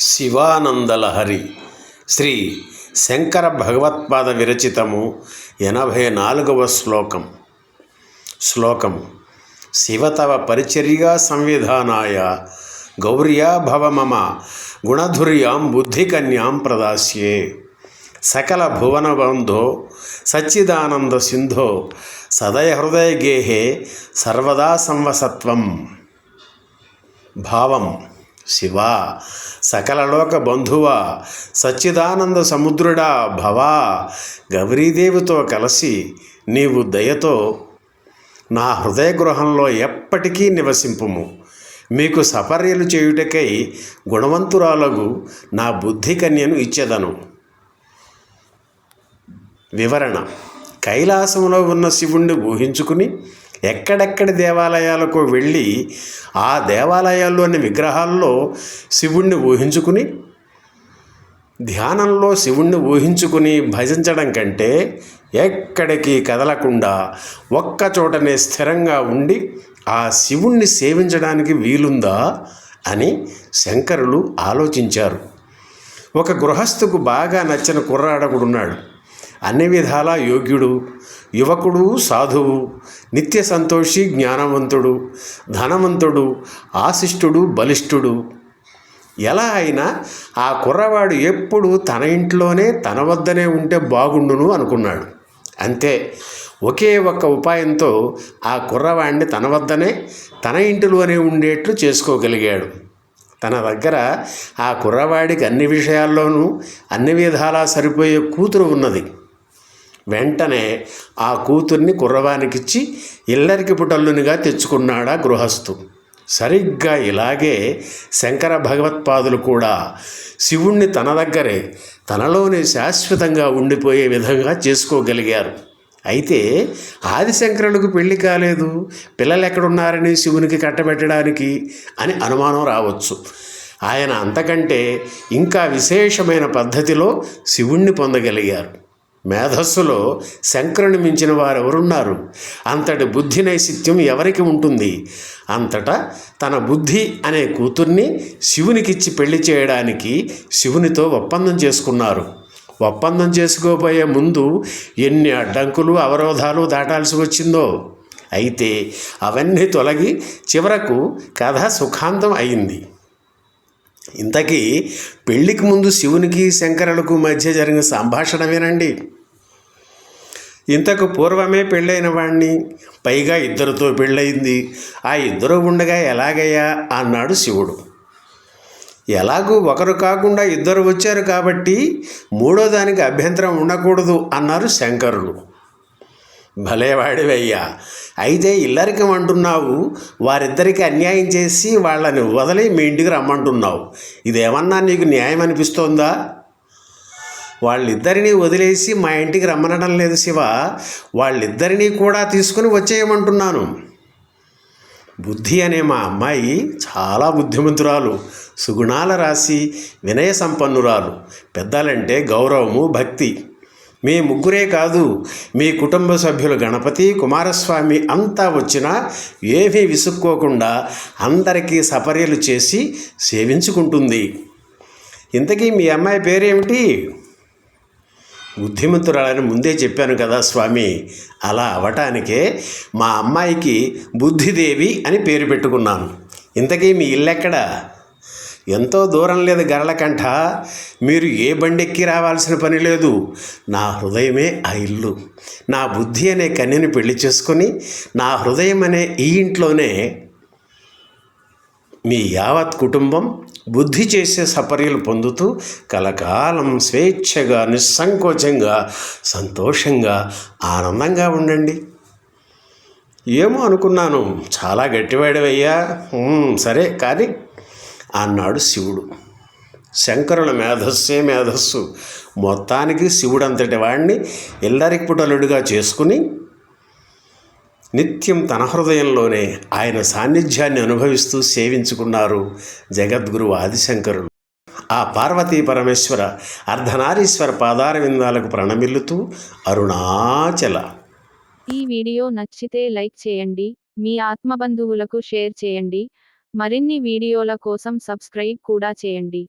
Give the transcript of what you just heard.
శివానందలహరి. శ్రీ శంకర భగవత్పాద విరచితము ఎనభై నాలుగవ శ్లోకం. శ్లోకము శివతవ పరిచర్యా సంవిధానాయ గౌర్యా భవ మమ గుణధుర్యాం బుద్ధికన్యాం ప్రదాస్యే. సకల భువనబంధో సచ్చిదానంద సింధో సదయ హృదయ గేహే సర్వదా సంవసత్వం. భావం. శివ సకలలోక బంధువా సచ్చిదానంద సముద్రుడా భవా గౌరీదేవితో కలిసి నీవు దయతో నా హృదయ గృహంలో ఎప్పటికీ నివసింపుము. మీకు సపర్యలు చేయుటకై గుణవంతురాలకు నా బుద్ధి కన్యను ఇచ్చేదను. వివరణ. కైలాసంలో ఉన్న శివుణ్ణి ఊహించుకుని ఎక్కడెక్కడి దేవాలయాలకు వెళ్ళి ఆ దేవాలయాల్లోని విగ్రహాల్లో శివుణ్ణి ఊహించుకుని ధ్యానంలో శివుణ్ణి ఊహించుకుని భజించడం కంటే ఎక్కడికి కదలకుండా ఒక్క చోటనే స్థిరంగా ఉండి ఆ శివుణ్ణి సేవించడానికి వీలుందా అని శంకరులు ఆలోచించారు. ఒక గృహస్థుకు బాగా నచ్చిన కుర్రాడకుడున్నాడు. అన్ని విధాలా యోగ్యుడు యువకుడు సాధువు నిత్య సంతోషి జ్ఞానవంతుడు ధనవంతుడు ఆశిష్టుడు బలిష్ఠుడు ఎలా అయినా ఆ కుర్రవాడు ఎప్పుడు తన ఇంట్లోనే తన వద్దనే ఉంటే బాగుండును అనుకున్నాడు. అంతే. ఒకే ఒక్క ఉపాయంతో ఆ కుర్రవాడిని తన వద్దనే తన ఇంటిలోనే ఉండేట్లు చేసుకోగలిగాడు. తన దగ్గర ఆ కుర్రవాడికి అన్ని విషయాల్లోనూ అన్ని విధాలా సరిపోయే కూతురు ఉన్నది. వెంటనే ఆ కూతుర్ని కుర్రవానికిచ్చి ఇల్లరికి పుటల్లునిగా తెచ్చుకున్నాడా గృహస్థు. సరిగ్గా ఇలాగే శంకర భగవత్పాదులు కూడా శివుణ్ణి తన దగ్గరే తనలోనే శాశ్వతంగా ఉండిపోయే విధంగా చేసుకోగలిగారు. అయితే ఆదిశంకరులకు పెళ్ళి కాలేదు పిల్లలు ఎక్కడున్నారని శివునికి కట్టబెట్టడానికి అని అనుమానం రావచ్చు. ఆయన అంతకంటే ఇంకా విశేషమైన పద్ధతిలో శివుణ్ణి పొందగలిగారు. మేధస్సులో శంకరుని మించిన వారు ఎవరున్నారు అంతటి బుద్ధి నైసిత్యం ఎవరికి ఉంటుంది? అంతటా తన బుద్ధి అనే కూతుర్ని శివునికిచ్చి పెళ్ళి చేయడానికి శివునితో ఒప్పందం చేసుకున్నారు. ఒప్పందం చేసుకోబోయే ముందు ఎన్ని అడ్డంకులు అవరోధాలు దాటాల్సి వచ్చిందో? అయితే అవన్నీ తొలగి చివరకు కథ సుఖాంతం అయింది. ఇంతకీ పెళ్ళికి ముందు శివునికి శంకరులకు మధ్య జరిగిన సంభాషణ వినండి ఇంతకు పూర్వమే పెళ్ళైన వాణ్ణి. పైగా ఇద్దరితో పెళ్ళయింది. ఆ ఇద్దరు ఉండగా ఎలాగయ్యా? అన్నాడు శివుడు. ఎలాగూ ఒకరు కాకుండా ఇద్దరు వచ్చారు కాబట్టి మూడో దానికి అభ్యంతరం ఉండకూడదు అన్నారు శంకరులు. భలేవాడివయ్యా. అయితే ఇల్లరికం అంటున్నావు వారిద్దరికి అన్యాయం చేసి వాళ్ళని వదిలి మీ ఇంటికి రమ్మంటున్నావు. ఇదేమన్నా నీకు న్యాయం అనిపిస్తోందా వాళ్ళిద్దరినీ వదిలేసి మా ఇంటికి రమ్మనడం లేదు శివ. వాళ్ళిద్దరినీ కూడా తీసుకుని వచ్చేయమంటున్నాను. బుద్ధి అనే మా అమ్మాయి చాలా బుద్ధిమంతురాలు సుగుణాల రాశి వినయ సంపన్నురాలు పెద్దలంటే గౌరవము భక్తి. మీ ముగ్గురే కాదు మీ కుటుంబ సభ్యులు గణపతి కుమారస్వామి అంతా వచ్చినా ఏమీ విసుక్కోకుండా అందరికీ సపర్యలు చేసి సేవించుకుంటుంది. ఇంతకీ మీ అమ్మాయి పేరేమిటి? బుద్ధిమంతురాలని ముందే చెప్పాను కదా స్వామి. అలా అవటానికే మా అమ్మాయికి బుద్ధిదేవి అని పేరు పెట్టుకున్నాను. ఇంతకీ మీ ఇల్లెక్కడా? ఎంతో దూరం లేదు గరళకంఠ. మీరు ఏ బండెక్కి రావాల్సిన పని లేదు. నా హృదయమే ఆ ఇల్లు. నా బుద్ధి అనే కన్యని పెళ్ళి చేసుకొని నా హృదయం అనే ఈ ఇంట్లోనే మీ యావత్ కుటుంబం బుద్ధి చేసే సపర్యలు పొందుతూ కలకాలం స్వేచ్ఛగా నిస్సంకోచంగా సంతోషంగా ఆనందంగా ఉండండి. ఏమో అనుకున్నాను చాలా గట్టివాడవయ్యా. సరే కానీ అన్నాడు శివుడు. శంకరుల మేధస్సే మేధస్సు. మొత్తానికి శివుడంతటి వాడిని ఇల్లరికి పుటలుడిగా చేసుకుని నిత్యం తన హృదయంలోనే ఆయన సాన్నిధ్యాన్ని అనుభవిస్తూ సేవించుకున్నారు జగద్గురు ఆదిశంకరులు. ఆ పార్వతీ పరమేశ్వర అర్ధనారీశ్వర పాదార విందాలకు ప్రణమిల్లుతూ అరుణాచల. ఈ వీడియో నచ్చితే లైక్ చేయండి మీ ఆత్మబంధువులకు షేర్ చేయండి మరిన్ని వీడియోల కోసం సబ్స్క్రైబ్ కూడా చేయండి.